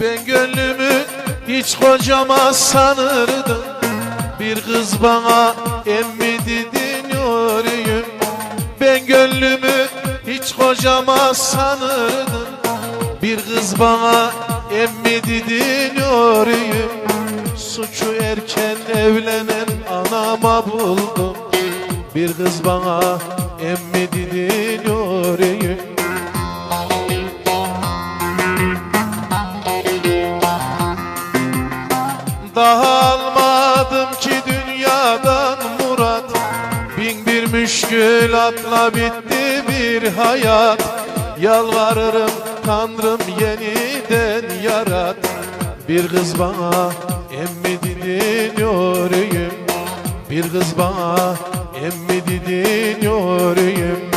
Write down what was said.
Ben gönlümü hiç kocama sanırdım. Bir kız bana emmi dedin yoruyum Ben gönlümü hiç kocama sanırdım. Bir kız bana emmi dedin yoruyum Suçu erken evlenen anama buldum. Bir kız bana emmi dedin yoruyum Daha almadım ki dünyadan murat. Bin bir müşkülatla bitti bir hayat. Yalvarırım Tanrım yeniden yarat. Bir kız bana emmi dedin yoruyum Bir kız bana emmi dedin yoruyum